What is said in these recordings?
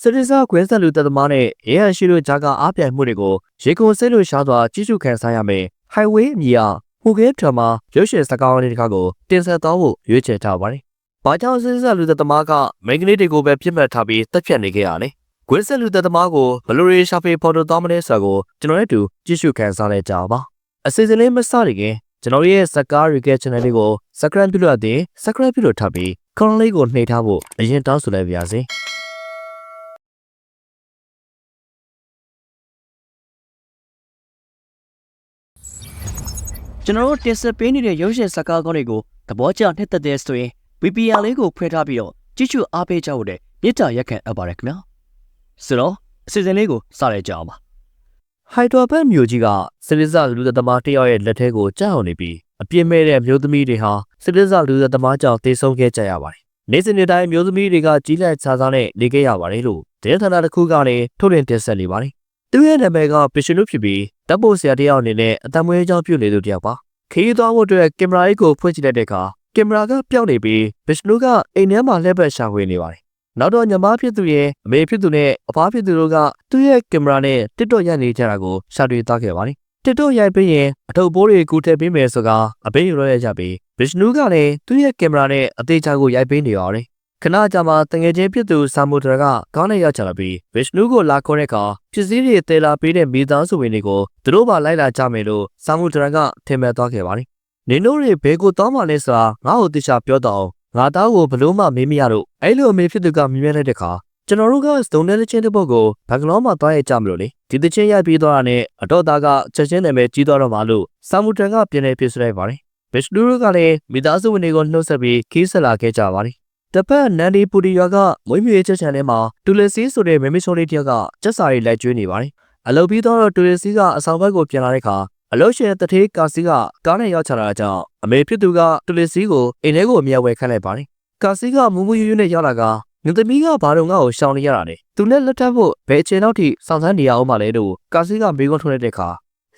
စရိစာခွဲဆက်လူတပ်သမားနဲ့ရဲဟန်ရှိတို့ကြားကအားပြိုင်မှုတွေကိုရေကုန်စိတ်လို့ရှားစွာကြီးစုခံစားရမယ် highway အမည်အဟိုကဲထမှာရုပ်ရှင်စကားလေးတစ်ခါကိုတင်ဆက်သွားဖို့ရွေးချယ်ထားပါတယ်။ဘာကြောင့်စရိစာလူတပ်သမားကမိန်းကလေးတွေကိုပဲပြစ်မှတ်ထားပြီးတပ်ဖြတ်နေခဲ့ရလဲ။ခွဲဆက်လူတပ်သမားကိုဘယ်လိုရေးရှာဖေဖော်ထုတ်သွားမလဲဆိုတာကိုကျွန်တော်ရဲ့အတူကြီးစုခံစားလိုက်ကြပါ။အစီအစဉ်လေးမစရခင်ကျွန်တော်ရဲ့စကား recap channel လေးကို subscribe ပြုလို့အတဲ့ subscribe ပြုလို့ထပ်ပြီး comment လေးကိုနှိပ်ထားဖို့အရင်တောင်းဆိုလိုက်ပါရစေ။ ကျွန်တော်တို့တင်ဆက်ပေးနေတဲ့ရုပ်ရှင်ဇာတ်ကားကောင်းတွေကိုသဘောကျနှစ်သက်တဲ့ဆိုရင် VPR လေးကိုဖွင့်ထားပြီးတော့ကြည့်ရှုအားပေးကြဖို့တဲ့မြစ်တာရက်ခံအပ်ပါတယ်ခင်ဗျာဆိုတော့အစီအစဉ်လေးကိုစရကြအောင်ပါဟိုက်ဒရိုဘတ်မျိုးကြီးကစလစ်ဇလူသက်သမားတယောက်ရဲ့လက်ထဲကိုကြောက်အောင်နေပြီးအပြစ်မဲ့တဲ့မျိုးသမီးတွေဟာစလစ်ဇလူသက်သမားကြောင့်တေဆုံးခဲ့ကြရပါတယ်။နေ့စဉ်နေ့တိုင်းမျိုးသမီးတွေကကြီးလက်ခြားစားနဲ့နေခဲ့ရပါတယ်လို့ဒေသနာတစ်ခုကလည်းထုတ်လွှင့်တင်ဆက်နေပါတယ်။သူရဲ့နာမည်ကပရှင်လူဖြစ်ပြီးတပ်ဖို့ဆရာတယောက်အနေနဲ့အတမွေးကြောင့်ပြုနေသူတယောက်ပါ။ ခရီးသွားဖို့အတွက်ကင်မရာကြီးကိုဖွင့်ကြည့်လိုက်တဲ့အခါကင်မရာကပျောက်နေပြီးပရှင်လူကအိမ်ထဲမှာလှည့်ပတ်ရှာဖွေနေပါတယ်။နောက်တော့ညီမဖြစ်သူရဲ့အမေဖြစ်သူနဲ့အဖဖြစ်သူတို့ကသူ့ရဲ့ကင်မရာနဲ့ TikTok ရိုက်နေကြတာကိုရှာတွေ့သွားခဲ့ပါတယ်။ TikTok ရိုက်ပြီးရင်အထုပ်ပိုးတွေကူထည့်ပေးမယ်ဆိုကအဘေးရောရကြပြီးဗစ်ရှနူးကလည်းသူ့ရဲ့ကင်မရာနဲ့အသေးချာကိုရိုက်ပေးနေရတယ်။ ခဏကြာမှတငယ်ချင်းဖြစ်သူဆာမူဒရာကခေါင်းနဲ့ရောက်ချလာပြီးဗစ်ရှနူးကိုလာခေါ်တဲ့အခါပစ္စည်းတွေတဲလာပေးတဲ့မိသားစုဝင်တွေကိုသူတို့ပါလိုက်လာကြမယ်လို့ဆာမူဒရာကထင်မှတ်သွားခဲ့ပါတယ်။နင်တို့တွေဘယ်ကိုတောင်းမှလဲဆိုတာငါ့ကိုတိကျပြောတော့ငါသားကိုဘလို့မှမေးမရတော့အဲ့လိုအမေဖြစ်သူကမြင်မြင်လိုက်တဲ့အခါကျွန်တော်တို့ကစတုံးတဲ့ချင်းတစ်ပုတ်ကိုဘက်ကလောမှာသွားရကြမလို့လေဒီတချင်းရိုက်ပြီးသွားတာနဲ့အတော့သားကချက်ချင်းနာမည်ကြီးသွားတော့မှလို့ဆာမူတန်ကပြင်နေဖြစ်စလိုက်ပါတယ်ဘစ်လူတို့ကလည်းမိသားစုဝင်တွေကိုနှုတ်ဆက်ပြီးခီးဆက်လာခဲ့ကြပါတယ် တပတ်နန်ဒီပူတီရွာကမွေးမြူရေးချက်ချန်ထဲမှာတူလစီဆိုတဲ့မမေချိုလေးတယောက်ကစက်စာရီလိုက်ကျွေးနေပါတယ်အလုပ်ပြီးတော့တူလစီကအဆောင်ဘက်ကိုပြန်လာတဲ့အခါအလို့ရှင်တထေးကာစီကကားနဲ့ရောက်ချလာတာကြောင့်အမေဖြစ်သူကတူလစီကိုအိမ်ထဲကိုအမြဲဝယ်ခန့်လိုက်ပါတယ်ကာစီကမူမူယူယူနဲ့ရောက်လာကငသမီးကဘာတော့ငါ့ကိုရှောင်နေရတာလေသူနဲ့လက်ထပ်ဖို့ဘယ်အချိန်လောက်ထိစောင့်စမ်းနေရအောင်မလဲလို့ကာစီကမေးခွန်းထုတ်လိုက်တဲ့အခါ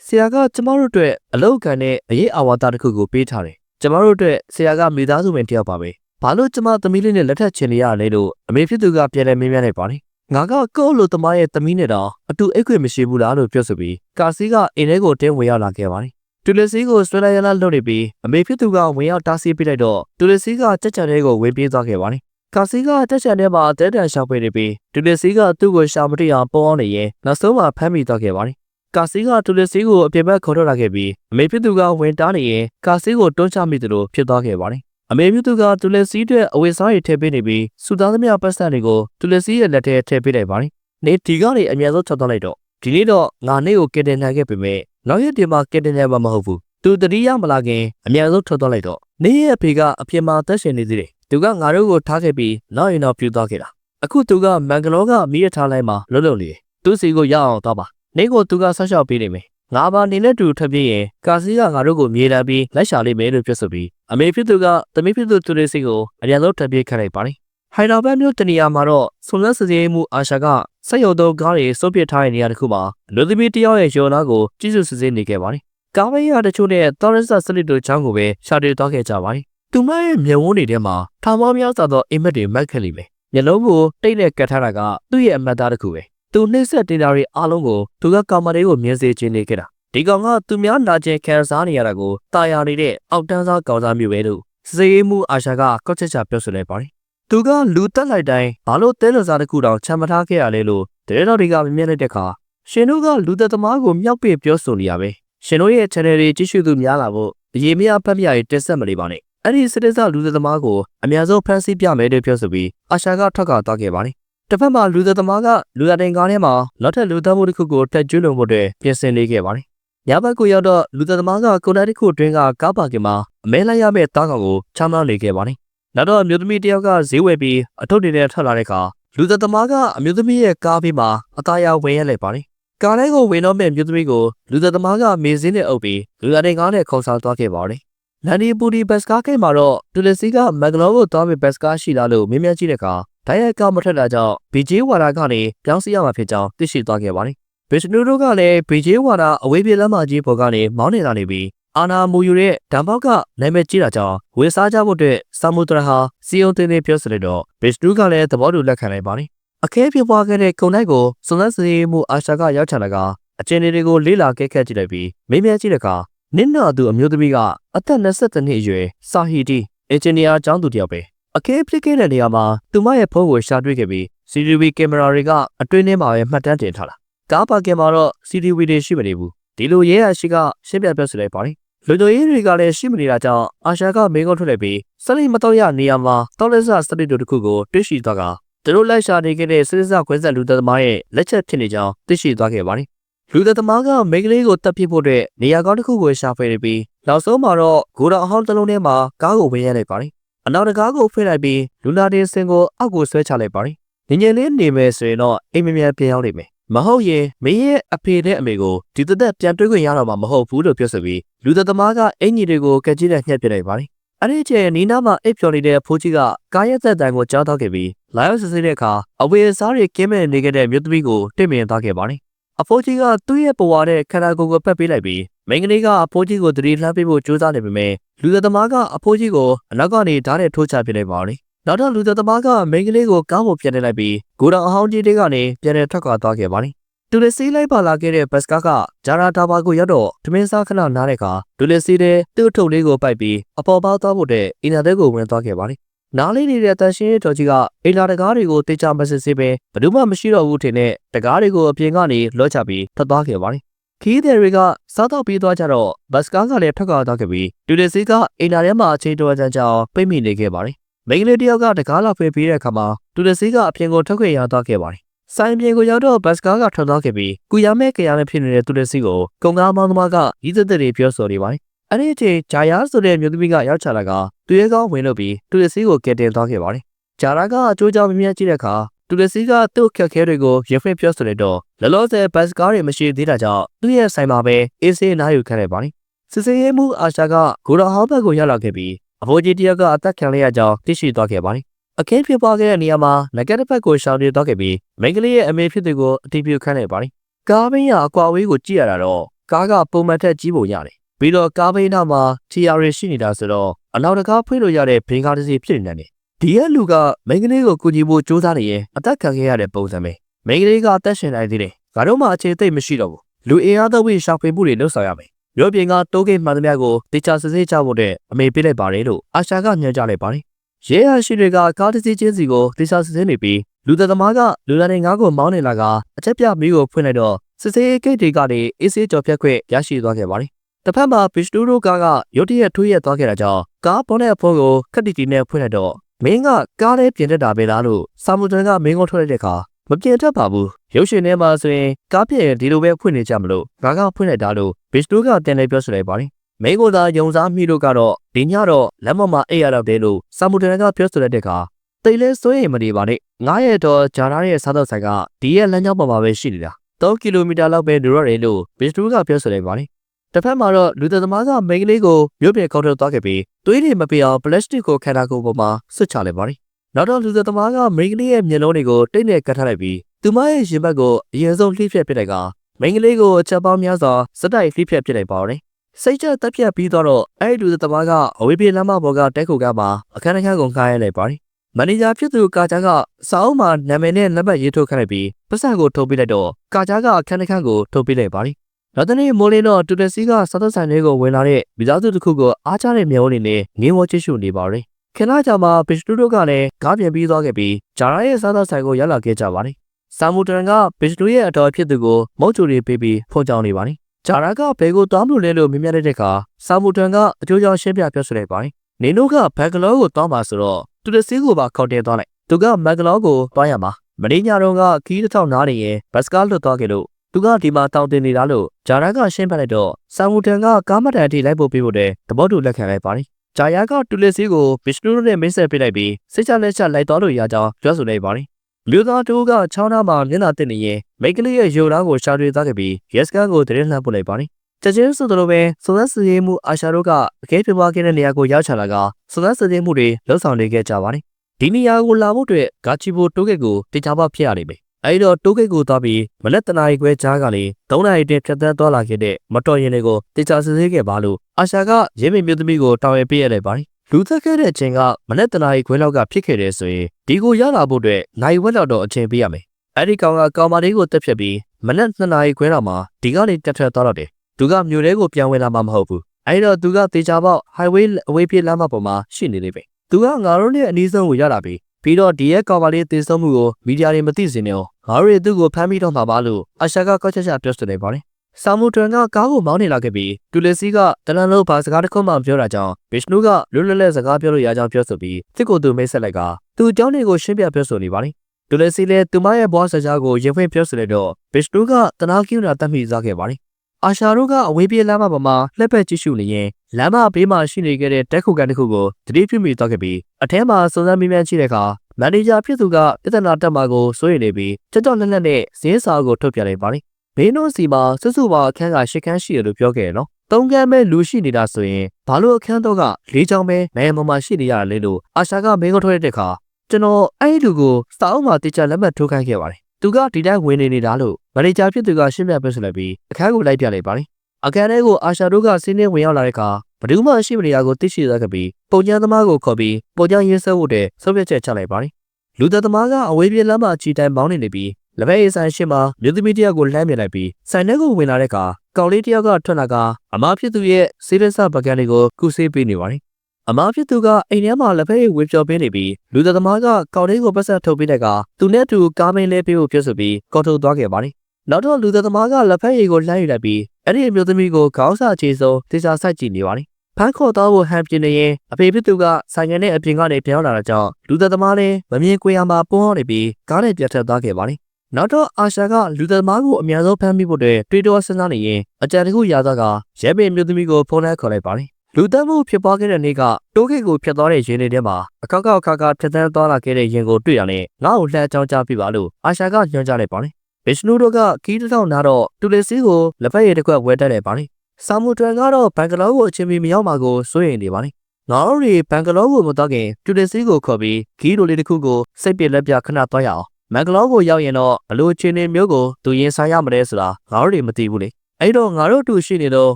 ဆရာကကျမတို့အတွက်အလောက်ကန်တဲ့အရေးအာဝါဒတစ်ခုကိုပေးထားတယ်ကျမတို့အတွက်ဆရာကမိသားစုဝင်တစ်ယောက်ပါပဲ ဘာလို့ကျမသမီးလေးနဲ့လက်ထပ်ချင်နေရလဲလို့အမေဖြစ်သူကပြန်လဲမေးမြန်းလိုက်ပါတယ်ငါကကိုယ့်လိုတမရဲ့သမီးနဲ့တော့အတူအိတ်ခွင့်မရှိဘူးလားလို့ပြောဆိုပြီးကာစီကအိမ်ထဲကိုတင်းဝင်ရောက်လာခဲ့ပါတယ်တူလစီကိုဆွဲလိုက်ရလာလုပ်နေပြီးအမေဖြစ်သူကဝင်ရောက်တားဆီးပြလိုက်တော့တူလစီကကြက်ကြံလေးကိုဝင်ပြေးသွားခဲ့ပါတယ်ကာစီကတက်ချန်ထဲမှာတဲတန်ရှောက်ပေးနေပြီးတူလစီကသူ့ကိုရှာမတိအောင်ပေါအောင်နေရင်နောက်ဆုံးမှာဖမ်းမိသွားခဲ့ပါတယ်ကာစီကတူလစီကိုအပြင်ဘက်ခေါ်ထုတ်လာခဲ့ပြီးအမေဖြစ်သူကဝင်တားနေရင်ကာစီကိုတွန်းချမိသလိုဖြစ်သွားခဲ့ပါတယ် အမေမြူသူကတူလက်စီအတွက်အဝတ်စားတွေထည့်ပေးနေပြီးစူသားသမျှပတ်စံတွေကိုတူလက်စီရဲ့လက်ထဲထည့်ပေးလိုက်ပါတယ်။နေဒီကနေအများဆုံးထွက်သွားလိုက်တော့ဒီနေ့တော့ငါနေ့ကိုကင်တင်နိုင်ခဲ့ပေမဲ့နောက်ရက်ဒီမှာကင်တင်နိုင်မှာမဟုတ်ဘူး။သူတတိယမလာခင်အများဆုံးထွက်သွားလိုက်တော့နေရဲ့အဖေကအပြင်မှာတက်ရှင်နေသေးတယ်။သူကငါတို့ကိုထားခဲ့ပြီးနောက်ရင်တော့ပြူသွားခဲ့တာ။အခုသူကမန်ဂလောကမိရထားလိုက်မှာလွတ်လွတ်လေးသူစီကိုရအောင်သွားပါ။နေကိုသူကဆက်လျှောက်ပေးနေမယ်။ ငါပါနေနဲ့တူထပ်ပြည့်ရင်ကာစီကငါတို့ကိုမြေလာပြီးလိုက်ရှာလိမ့်မယ်လို့ပြောဆိုပြီးအမေဖြစ်သူကသမီးဖြစ်သူသူလေးစီကိုအပြန်ဆုံးထပ်ပြည့်ခတ်လိုက်ပါတယ်။ဟိုင်ဒါဘတ်မြို့တနေရာမှာတော့ဆွန်လက်စစည်းမှုအာရှာကစက်ရုံတော်ကားတွေစုပ်ပစ်ထားတဲ့နေရာတစ်ခုမှာလူသမီးတယောက်ရဲ့ယောနာကိုကြီးစုစစ်ဆေးနေခဲ့ပါတယ်။ကားမရတချို့နဲ့တော်ရစ်ဆာစလစ်တို့ချောင်းကိုပဲရှာတွေ့သွားခဲ့ကြပါတယ်။သူမရဲ့မျက်ဝန်းတွေထဲမှာထောင်ပေါင်းများစွာသောအိမ်မက်တွေမက်ခက်လိမ့်မယ်။မျက်လုံးကိုတိတ်နဲ့ကတ်ထားတာကသူ့ရဲ့အမတ်သားတစ်ခုပဲ။ သူနှိမ့်ဆက်တင်တာတွေအားလုံးကိုသူကကောင်မလေးကိုမြင်စေချင်နေခဲ့တာဒီကောင်ကသူများနာကျင်ခံစားနေရတာကိုတာယာနေတဲ့အောက်တန်းစားကောင်စားမျိုးပဲလို့စေးမှုအာရှာကကော့ချက်ချပြောဆိုလိုက်ပါတယ်။သူကလူတက်လိုက်တိုင်းဘာလို့တဲလစားတစ်ခုတောင်ချမ်းမထားခဲ့ရလဲလို့တရေတော်တွေကမြင်မြင်လိုက်တဲ့အခါရှင်တို့ကလူသက်သမားကိုမြောက်ပြပြောဆိုနေရပဲ။ရှင်တို့ရဲ့ channel တွေကြည့်ရှုသူများလာဖို့အရေးမရဖက်မြရေးတက်ဆက်မနေပါနဲ့။အဲ့ဒီစစ်တပ်စားလူသက်သမားကိုအများဆုံးဖမ်းဆီးပြမယ်လို့ပြောဆိုပြီးအာရှာကထွက်ခွာသွားခဲ့ပါတယ်။ တစ်ဖက်မှာလူသက်သမားကလူသားတင်ကားထဲမှာနောက်ထပ်လူသားမှုတစ်ခုကိုတက်ကျွလွန်ဖို့အတွက်ပြင်ဆင်နေခဲ့ပါတယ်။ညဘက်ကိုရောက်တော့လူသက်သမားကကိုလာတစ်ခုအတွင်းကကားပါကင်မှာအမဲလိုက်ရမယ့်တားကောင်ကိုချမ်းသာလေခဲ့ပါတယ်။နောက်တော့အမျိုးသမီးတစ်ယောက်ကဈေးဝယ်ပြီးအထုပ်တွေနဲ့ထွက်လာတဲ့အခါလူသက်သမားကအမျိုးသမီးရဲ့ကားဘေးမှာအသားရဝင်ရလိုက်ပါတယ်။ကားထဲကိုဝင်တော့မဲ့မျိုးသမီးကိုလူသက်သမားကမေစင်းနဲ့အုပ်ပြီးလူသားတင်ကားနဲ့ခေါ်ဆောင်သွားခဲ့ပါတယ်။လန်ဒီပူဒီဘတ်စကားကိမှာတော့တူလစီကမက်ဂလောကိုသွားပြီးဘတ်စကားရှိလားလို့မေးမြန်းကြည့်တဲ့အခါ ဒိုင်ရက်ကမထက်တာကြောင့်ဘီဂျေဝါရာကနေပြောင်းစီရမှာဖြစ်ကြောင်းသိရှိသွားခဲ့ပါတယ်။ဘစ်နူတို့ကလည်းဘီဂျေဝါရာအဝေးပြေးလမ်းမကြီးပေါ်ကနေမောင်းနေတာနေပြီးအာနာမူယူတဲ့ဒံပေါက်ကနာမည်ကြီးတာကြောင့်ဝေစားကြဖို့အတွက်ဆာမူတရာဟာစီယုံတင်နေပြောဆိုလိုက်တော့ဘစ်နူကလည်းသဘောတူလက်ခံလိုက်ပါတယ်။အခဲပြပွားခဲ့တဲ့ကုံလိုက်ကိုစုံစမ်းစစ်ဆေးမှုအာရှာကရောက်ချလာကအကျဉ်းတွေကိုလေးလာကဲခတ်ကြည့်လိုက်ပြီးမေးမြန်းကြည့်တဲ့အခါနင်းနာသူအမျိုးသမီးကအသက်22နှစ်အရွယ်စာဟီတီအင်ဂျင်နီယာကျောင်းသူတစ်ယောက်ပဲ အခဲဖြစ်ခဲ့တဲ့နေရာမှာသူမရဲ့ဖုန်းကိုရှာတွေ့ခဲ့ပြီး CCTV ကင်မရာတွေကအတွင်းထဲမှာပဲမှတ်တမ်းတင်ထားတာကားပါကင်မှာတော့ CCTV တွေရှိမနေဘူးဒီလိုရဲရရှိကရှင်းပြပြောဆိုလိုက်ပါတယ်လူတို့ရေးတွေကလည်းရှိမနေတာကြောင့်အာရှာကမေးခွန်းထုတ်လိုက်ပြီးစလိမတော့ရနေရာမှာတောက်လက်ဆစတိတို့တစ်ခုကိုတွေ့ရှိသွားကသူတို့လိုက်ရှာနေခဲ့တဲ့စစ်စစ်ခွဲဆက်လူသက်သမားရဲ့လက်ချက်ဖြစ်နေကြောင်းသိရှိသွားခဲ့ပါတယ်လူသက်သမားကမိန်းကလေးကိုတပ်ပစ်ဖို့အတွက်နေရာကောင်းတစ်ခုကိုရှာဖွေနေပြီးနောက်ဆုံးမှာတော့ဂိုဒေါအဟောင်းတစ်လုံးထဲမှာကားကိုဝင်ရလိုက်ပါတယ် အနောက်တကားကိုဖိလိုက်ပြီးလူနာတင်စင်ကိုအောက်ကိုဆွဲချလိုက်ပါတယ်ငငယ်လေးနေမယ်ဆိုရင်တော့အိမ်မမြန်ပြန်ရောက်လိမ့်မယ်မဟုတ်ရင်မင်းရဲ့အဖေနဲ့အမေကိုဒီသက်သက်ပြန်တွေ့ခွင့်ရတော့မှာမဟုတ်ဘူးလို့ပြောဆိုပြီးလူသက်သမားကအင်ကြီးတွေကိုကက်ကြီးနဲ့ညှက်ပစ်လိုက်ပါတယ်အဲ့ဒီချိန်နီနာမှာအိပ်ပျော်နေတဲ့ဖိုးကြီးကကားရဲ့သက်တန်ကိုကြားတော့ခဲ့ပြီးလာရောက်စစ်ဆေးတဲ့အခါအဝေစားတွေကင်းမဲ့နေခဲ့တဲ့မြို့သမီးကိုတွေ့မြင်သွားခဲ့ပါတယ် အဖိုးကြီးကသူ့ရဲ့ပဝါနဲ့ခန္ဓာကိုယ်ကိုပတ်ပေးလိုက်ပြီးမိန်းကလေးကအဖိုးကြီးကိုတတိလှမ်းပေးဖို့ကြိုးစားနေပေမဲ့လူသက်သမားကအဖိုးကြီးကိုအနောက်ကနေဓာတ်နဲ့ထိုးချပစ်လိုက်ပါတယ်နောက်တော့လူသက်သမားကမိန်းကလေးကိုကားပေါ်ပြန်နေလိုက်ပြီးဂိုဒေါအဟောင်းကြီးတွေကနေပြန်လည်ထွက်ခွာသွားခဲ့ပါတယ်တူလက်စီးလိုက်ပါလာခဲ့တဲ့ဘတ်စကားကဂျာရာတာဘာကိုရောက်တော့ထမင်းစားခဏနားတဲ့အခါတူလက်စီးတဲ့သူ့အထုပ်လေးကိုပိုက်ပြီးအပေါ်ပေါက်သွားဖို့တဲ့အင်နာတဲ့ကိုဝင်သွားခဲ့ပါတယ်။ နားလေးနေတဲ့တန်ရှင်းရဲ့တော်ကြီးကအိမ်လာတကားတွေကိုတေချာမစစ်ဆေးပဲဘယ်သူမှမရှိတော့ဘူးထင်တဲ့တကားတွေကိုအပြင်ကနေလော့ချပြီးထွက်သွားခဲ့ပါတယ်။ခီးတဲ့တွေကစားတော့ပြီးသွားကြတော့ဘတ်စကားကလည်းထွက်ခွာသွားခဲ့ပြီးတူလက်စီးကအိမ်လာထဲမှာအချိန်တော်ကြကြောင်ပိတ်မိနေခဲ့ပါတယ်။မိန်းကလေးတယောက်ကတကားလောက်ဖွင့်ပြီးတဲ့အခါမှာတူလက်စီးကအပြင်ကိုထွက်ခွင့်ရသွားခဲ့ပါတယ်။ဆိုင်ပြင်ကိုရောက်တော့ဘတ်စကားကထွက်သွားခဲ့ပြီးကုရမဲကြရမဲဖြစ်နေတဲ့တူလက်စီကိုကုံကားမောင်းသမားကဤသက်သက်တွေပြောဆိုနေပါတယ်။ အဲ့ဒီအချိန်ဂျာယာဆိုတဲ့မြို့သမီးကရောက်ချလာကသူရဲကောင်းဝင်လို့ပြီးတူလက်စီကိုကယ်တင်သွားခဲ့ပါတယ်။ဂျာရာကအကျိုးကြောင့်မြင်မြင်ကြည့်တဲ့အခါတူလက်စီကသူ့ခက်ခဲတွေကိုရဖွင့်ပြောဆိုလိုက်တော့လောလောဆယ်ဘတ်စကားတွေမရှိသေးတာကြောင့်သူ့ရဲ့ဆိုင်မှာပဲအေးဆေးနားယူခံလိုက်ပါတယ်။စစ်စေးရေးမှုအာရှာကဂိုရာဟောင်းဘက်ကိုရောက်လာခဲ့ပြီးအဖိုးကြီးတယောက်ကအသက်ခံလိုက်ရကြောင်းသိရှိသွားခဲ့ပါတယ်။အခင်းဖြစ်ပွားခဲ့တဲ့နေရာမှာငကက်တစ်ဖက်ကိုရှောင်ပြေသွားခဲ့ပြီးမိန်းကလေးရဲ့အမေဖြစ်သူကိုအတိပြုခန့်လိုက်ပါတယ်။ကားဘင်းရအကွာဝေးကိုကြည့်ရတာတော့ကားကပုံမှန်ထက်ကြီးပုံရတယ်။ ပြီးတော့ကားဘင်းနောက်မှာထီယာရီရှိနေတာဆိုတော့အနောက်တကားဖွင့်လို့ရတဲ့ဘင်ကားတစ်စီးဖြစ်နေတယ်။ဒီရဲ့လူကမိန်းကလေးကိုကူညီဖို့စူးစမ်းနေရင်အသက်ခံခဲ့ရတဲ့ပုံစံပဲ။မိန်းကလေးကအသက်ရှင်နိုင်သေးတယ်။ငါတို့မှအခြေသိပ်မရှိတော့ဘူး။လူအင်အားသုံးပြီးရှာဖွေမှုတွေလုပ်ဆောင်ရမယ်။မြို့ပြင်ကတိုးဂိတ်မှန်သမျှကိုတေချာစစ်ဆေးကြဖို့တဲ့အမေပေးလိုက်ပါတယ်လို့အာရှာကညွှန်ကြားလိုက်ပါတယ်။ရဲအရှိတွေကကားတစ်စီးချင်းစီကိုတေချာစစ်ဆေးနေပြီးလူသက်သမားကလူလာနေငါးကိုမောင်းနေလာကအချက်ပြမီးကိုဖွင့်လိုက်တော့စစ်ဆေးဂိတ်တွေကနေအေးဆေးကြော်ဖြတ်ခွင့်ရရှိသွားခဲ့ပါတယ်။ တစ်ဖက်မှာဘစ်စတူရိုကားကရုတ်တရက်ထွေးရက်သွားခဲ့တာကြောင့်ကားပေါ်တဲ့အဖုံးကိုခက်တီတီနဲ့ဖွင့်လိုက်တော့မင်းကကားလေးပြင်တတ်တာပဲလားလို့ဆာမူတန်ကမင်းကိုထွက်လိုက်တဲ့အခါမပြင်တတ်ပါဘူးရုပ်ရှင်ထဲမှာဆိုရင်ကားပြည့်ဒီလိုပဲဖွင့်နေကြမလို့ငါကဖွင့်လိုက်တာလို့ဘစ်စတူကတင်လေးပြောဆိုလိုက်ပါတယ်မင်းကိုသာယုံစားမိလို့ကတော့ဒီညတော့လက်မမအိပ်ရတော့တယ်လို့ဆာမူတန်ကပြောဆိုလိုက်တဲ့အခါတိတ်လဲစိုးရင်မနေပါနဲ့ငားရဲ့တော့ဂျာနာရဲ့စားတော့ဆိုင်ကဒီရဲ့လမ်းကြောင်းပေါ်မှာပဲရှိနေတာ3ကီလိုမီတာလောက်ပဲနေတော့တယ်လို့ဘစ်စတူကပြောဆိုလိုက်ပါတယ် တစ်ဖက်မှာတော့လူသက်သမားကမိန်းကလေးကိုမြို့ပြင်ကောက်ထုတ်သွားခဲ့ပြီးသွေးတွေမပြေအောင်ပလတ်စတစ်ကိုခန္ဓာကိုယ်ပေါ်မှာဆွတ်ချလိုက်ပါတယ်။နောက်တော့လူသက်သမားကမိန်းကလေးရဲ့မျက်လုံးတွေကိုတိတ်နဲ့ကတ်ထားလိုက်ပြီးသူမရဲ့ရင်ဘတ်ကိုအရင်ဆုံးလှိဖြက်ပစ်လိုက်ကမိန်းကလေးကိုအချက်ပေါင်းများစွာစက်တိုက်လှိဖြက်ပစ်လိုက်ပါတယ်။စိတ်ကြတက်ပြတ်ပြီးတော့အဲ့ဒီလူသက်သမားကအဝေးပြေးလမ်းမပေါ်ကတက်ခုကမှအခန်းတစ်ခန်းကိုငှားရလိုက်ပါတယ်။မန်နေဂျာဖြစ်သူကာချာကစာအုပ်မှာနာမည်နဲ့နံပါတ်ရေးထုတ်ခန့်လိုက်ပြီးပတ်စံကိုထုတ်ပေးလိုက်တော့ကာချာကအခန်းတစ်ခန်းကိုထုတ်ပေးလိုက်ပါတယ် နောက်တနေ့မိုးလင်းတော့တူတစီကစားသက်ဆိုင်လေးကိုဝင်လာတဲ့မိသားစုတစ်ခုကိုအားချတဲ့မျက်ဝန်းတွေနဲ့ငင်းဝေါ်ချစ်ရှုနေပါရယ်ခဏကြာမှဘစ်စတူတို့ကလည်းကားပြန်ပြီးသွားခဲ့ပြီးဂျာရာရဲ့စားသက်ဆိုင်ကိုရောက်လာခဲ့ကြပါတယ်ဆာမူတန်ကဘစ်စတူရဲ့အတော်ဖြစ်သူကိုမုတ်ချိုတွေပေးပြီးဖုန်ကြောင်နေပါတယ်ဂျာရာကဘယ်ကိုသွားမလို့လဲလို့မြင်မြတဲ့အခါဆာမူတန်ကအကျိုးကြောင့်ရှင်းပြပြောဆိုလိုက်ပါတယ်နေနို့ကဘက်ကလောကိုသွားမှာဆိုတော့တူတစီကိုပါခေါ်တင်သွားလိုက်သူကမက်ကလောကိုသွားရမှာမင်းညာတော့ကခီးတစ်ထောင်နားနေရင်ဘတ်စကားလွတ်သွားခဲ့လို့ သူကဒီမှာတောင်းတင်နေတာလို့ဂျာရာကရှင်းပြလိုက်တော့ဆမ်ဝူတန်ကကားမတန်အထိလိုက်ဖို့ပေးဖို့တဲ့သဘောတူလက်ခံလိုက်ပါတယ်။ဂျာယာကတူလက်စီကိုဘစ်စနူးနဲ့မိတ်ဆက်ပေးလိုက်ပြီးစိတ်ချလက်ချလိုက်တော်လို့ရကြောင်းပြောဆိုလိုက်ပါတယ်။လူသားတူကချောင်းသားမှာမျက်နှာတက်နေရင်မိတ်ကလေးရဲ့ရုပ်လားကိုရှာတွေ့သွားခဲ့ပြီးရက်စကန်ကိုတရင်လှမ်းပို့လိုက်ပါတယ်။ချက်ချင်းဆိုသလိုပဲစုံစမ်းစစ်ဆေးမှုအာရှာတို့ကအကဲပြပွားခဲ့တဲ့နေရာကိုရောက်ချလာကစုံစမ်းစစ်ဆေးမှုတွေလှုပ်ဆောင်နေခဲ့ကြပါတယ်။ဒီနေရာကိုလာဖို့အတွက်ဂါချီဘိုတိုးဂက်ကိုတေချာပေါဖြစ်ရလိမ့်မယ်။ အဲဒီတော့တိုးဂိတ်ကိုသွားပြီးမလက်တနာရီခွဲကြားကလေး၃နာရီတည်းဖြတ်သန်းသွားလာခဲ့တဲ့မတော်ရင်တွေကိုတေချာစစ်ဆေးခဲ့ပါလို့အာရှာကရဲမေမျိုးသမီးကိုတောင်းရပေးရလိုက်ပါတယ်လူသက်ခဲ့တဲ့အချိန်ကမနက်တနာရီခွဲလောက်ကဖြစ်ခဲ့တယ်ဆိုရင်ဒီကိုရလာဖို့အတွက်နိုင်ဝက်လောက်တော့အချိန်ပေးရမယ်အဲ့ဒီကောင်ကကောင်မလေးကိုတက်ဖြတ်ပြီးမနက်2နာရီခွဲလောက်မှာဒီကနေတက်ထွက်သွားတော့တယ်သူကမြို့ထဲကိုပြန်ဝင်လာမှာမဟုတ်ဘူးအဲ့တော့သူကတေချာပေါက် highway အဝေးပြေးလမ်းမပေါ်မှာရှိနေနေပဲသူကငါတို့နဲ့အနီးဆုံးကိုရလာပြီ ပြီးတော့ဒီရဲ့ကောင်မလေးတေဆုံးမှုကိုမီဒီယာတွေမသိစင်နေအောင်ငါတို့သူ့ကိုဖမ်းပြီးတော့မှာပါလို့အရှာကကောက်ချက်ချက်ပြောဆိုနေပါတယ်ဆာမူတွန်ကကားကိုမောင်းနေလာခဲ့ပြီးတူလစီကတလန်လုံးဘာစကားတစ်ခုမှမပြောတာကြောင့်ဘစ်ရှနုကလွတ်လပ်လပ်စကားပြောလို့ရကြောင်းပြောဆိုပြီးတစ်ကိုသူမိတ်ဆက်လိုက်ကသူအကြောင်းတွေကိုရှင်းပြပြောဆိုနေပါတယ်။တူလစီလည်းသူမရဲ့ဘွားစကားကိုရင်ဖွင့်ပြောဆိုလိုက်တော့ဘစ်ရှနုကတနာကင်းတာတတ်မိသွားခဲ့ပါတယ်။ အာရှာတို့ကအဝေးပြေးလမ်းမပေါ်မှာလှက်ဖက်ကြည့်ရှုနေရင်လမ်းမဘေးမှာရှိနေခဲ့တဲ့တက်ခုကန်တစ်ခုကိုတတိပြုမိသွားခဲ့ပြီးအထဲမှာစုံစမ်းမိမှန်းကြည့်တဲ့အခါမန်နေဂျာဖြစ်သူကပြဿနာတက်မှာကိုစိုးရိမ်နေပြီးကြောက်ကြောက်လက်လက်နဲ့ဇင်းစာကိုထုတ်ပြလိုက်ပါတယ်။ဘေးနိုးစီမှာစွစုပါအခန်းကရှစ်ခန်းရှိတယ်လို့ပြောခဲ့ရနော်။သုံးခန်းပဲလူရှိနေတာဆိုရင်ဘာလို့အခန်းတော့ကလေးချောင်းပဲနိုင်မမရှိနေရလဲလို့အာရှာကမင်းကထွက်တဲ့ခါကျွန်တော်အဲ့ဒီလူကိုစာအုပ်မှာတေချာလက်မှတ်ထိုးခိုင်းခဲ့ပါတယ်။ သူကဒီတိုင်းဝင်နေနေတာလို့မန်နေဂျာဖြစ်သူကရှင်းပြပေးဆိုလိုက်ပြီးအခန်းကိုလိုက်ပြလိုက်ပါတယ်။အခန်းထဲကိုအာရှာတို့ကစီးနှင်းဝင်ရောက်လာတဲ့အခါဘယ်သူမှရှိမနေရကိုသိရှိရခဲ့ပြီးပုံကျန်းသမားကိုခေါ်ပြီးပုံကျန်းရေးဆွဲဖို့တဲ့ဆုံးဖြတ်ချက်ချလိုက်ပါတယ်။လူသက်သမားကအဝေးပြေးလမ်းမှာခြိတိုင်မောင်းနေနေပြီးလက်ဖက်ရည်ဆိုင်ရှင်းမှာမြို့သမီးတယောက်ကိုလှမ်းမြင်လိုက်ပြီးဆိုင်ထဲကိုဝင်လာတဲ့အခါကောင်လေးတယောက်ကထွက်လာကအမားဖြစ်သူရဲ့စေးရစပကံတွေကိုကုဆေးပေးနေပါတယ်။ အမားဖြစ်သူကအိမ်ထဲမှာလက်ဖက်ရည်ဝေပြော်ပေးနေပြီးလူသက်သမားကကောင်လေးကိုပတ်ဆက်ထုတ်ပေးတဲ့အခါသူနဲ့အတူကားမင်းလေးပေးဖို့ပြောဆိုပြီးကော်ထုတ်သွားခဲ့ပါတယ်။နောက်တော့လူသက်သမားကလက်ဖက်ရည်ကိုလှမ်းယူလိုက်ပြီးအဲ့ဒီအမျိုးသမီးကိုခေါင်းစာချေစုံတေချာစိုက်ကြည့်နေပါတယ်။ဖန်ခေါ်တော့ဟန်ပြင်းနေရင်အဖေဖြစ်သူကဆိုင်ငယ်နဲ့အပြင်ကနေပြောင်းလာတာကြောင့်လူသက်သမားလည်းမမြင်ကွေရမှာပွန်းနေပြီးကားနဲ့ပြတ်ထက်သွားခဲ့ပါတယ်။နောက်တော့အာရှာကလူသက်သမားကိုအများဆုံးဖမ်းမိဖို့အတွက်တွေးတောစဉ်းစားနေရင်အကြံတစ်ခုရသားကရဲပင်မျိုးသမီးကိုဖုန်းနဲ့ခေါ်လိုက်ပါတယ်။ လူသက်မှုဖြစ်ပွားခဲ့တဲ့နေ့ကတိုးခိတ်ကိုဖျက်သွားတဲ့ရင်းတွေထဲမှာအကောက်ကောက်ခါခါဖျက်တမ်းသွားလာခဲ့တဲ့ရင်ကိုတွေ့ရတဲ့ငါ့ကိုလှမ်းကြောင်းကြပြပါလို့အာရှာကညွှန်ကြားလိုက်ပါတယ်။ဘစ်ရှနူတို့ကကီးတစ်ထောင်နာတော့တူလီစီကိုလက်ဖက်ရည်တစ်ခွက်ဝဲတက်တယ်ပါတယ်။ဆာမူတွန်ကတော့ဘန်ကလောကိုအချင်းမီမရောက်မှာကိုစိုးရိမ်နေပါတယ်။ငါတို့တွေဘန်ကလောကိုမတော့ခင်တူလီစီကိုခေါ်ပြီးဂီးလိုလေးတစ်ခုကိုစိတ်ပြလက်ပြခဏသွားရအောင်။မန်ကလောကိုရောက်ရင်တော့ဘလို့ချင်းနေမျိုးကိုသူရင်ဆိုင်ရမလဲဆိုတာငါတို့တွေမသိဘူးလေ။ အဲ့တော့ငါတို့အတူရှိနေတော့